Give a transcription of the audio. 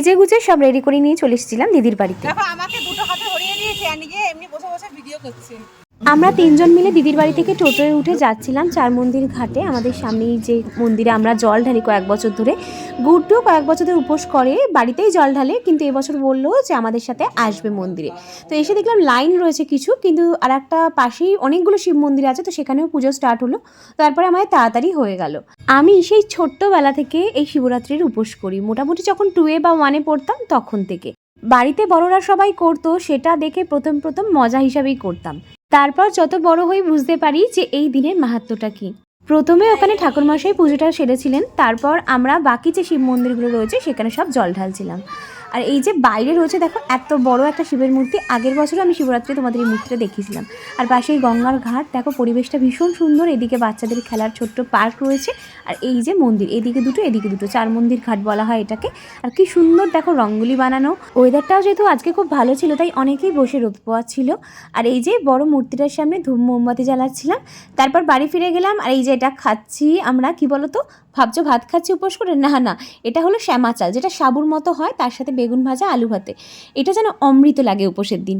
সেজে গুজে সব রেডি করে নিয়ে চলে এসেছিলাম দিদির বাড়িতে। দেখো, আমাকে দুটো হাতে হরিয়ে দিয়েছে, আর নিজে এমনি বসে বসে ভিডিও করছে। আমরা তিনজন মিলে দিদির বাড়ি থেকে টোটোয় উঠে যাচ্ছিলাম চার মন্দির ঘাটে। আমাদের সামনেই যে মন্দিরে আমরা জল ঢালি কয়েক বছর ধরে। গুড্ডু কয়েক বছর ধরে উপোস করে, বাড়িতেই জল ঢালে, কিন্তু এবছর বলল যে আমাদের সাথে আসবে মন্দিরে। তো এসে দেখলাম লাইন রয়েছে কিছু, কিন্তু আর একটা পাশেই অনেকগুলো শিব মন্দির আছে, তো সেখানেও পুজো স্টার্ট হলো। তারপরে আমাদের তাড়াতাড়ি হয়ে গেল। আমি সেই ছোট্টবেলা থেকে এই শিবরাত্রির উপোস করি। মোটামুটি যখন টুয়ে বা ওয়ানে পড়তাম তখন থেকে। বাড়িতে বড়রা সবাই করতো, সেটা দেখে প্রথম প্রথম মজা হিসাবেই করতাম। তারপর যত বড় হয়ে বুঝতে পারি যে এই দিনের মাহাত্মটা কি। প্রথমে ওখানে ঠাকুরমশাই পুজোটা সেরেছিলেন, তারপর আমরা বাকি যে শিব মন্দিরগুলো রয়েছে সেখানে সব জল ঢালছিলাম। আর এই যে বাইরে রয়েছে, দেখো, এত বড় একটা শিবের মূর্তি। আগের বছরও আমি শিবরাত্রি তোমাদের এই মূর্তিটা দেখিয়েছিলাম। আর পাশেই গঙ্গার ঘাট, দেখো, পরিবেশটা ভীষণ সুন্দর। এদিকে বাচ্চাদের খেলার ছোট্ট পার্ক রয়েছে। আর এই যে মন্দির, এদিকে দুটো এদিকে দুটো, চার মন্দির ঘাট বলা হয় এটাকে। আর কি সুন্দর, দেখো, রঙ্গোলি বানানো। ওয়েদারটাও যেহেতু আজকে খুব ভালো ছিল, তাই অনেকেই বসে রোদ পোয়া ছিল। আর এই যে বড় মূর্তিটার সামনে ধূপ মোমবাতি জ্বালাচ্ছিলাম। তারপর বাড়ি ফিরে গেলাম, আর এই যে এটা খাচ্ছি আমরা, কি বলতো? ভাবছ ভাত খাচ্ছি উপোস করে? না না, এটা হলো শ্যামা চাল যেটা সাবুর মতো হয়, তার সাথে বেগুন ভাজা আলু ভাতে। এটা যেন অমৃত লাগে উপোসের দিন।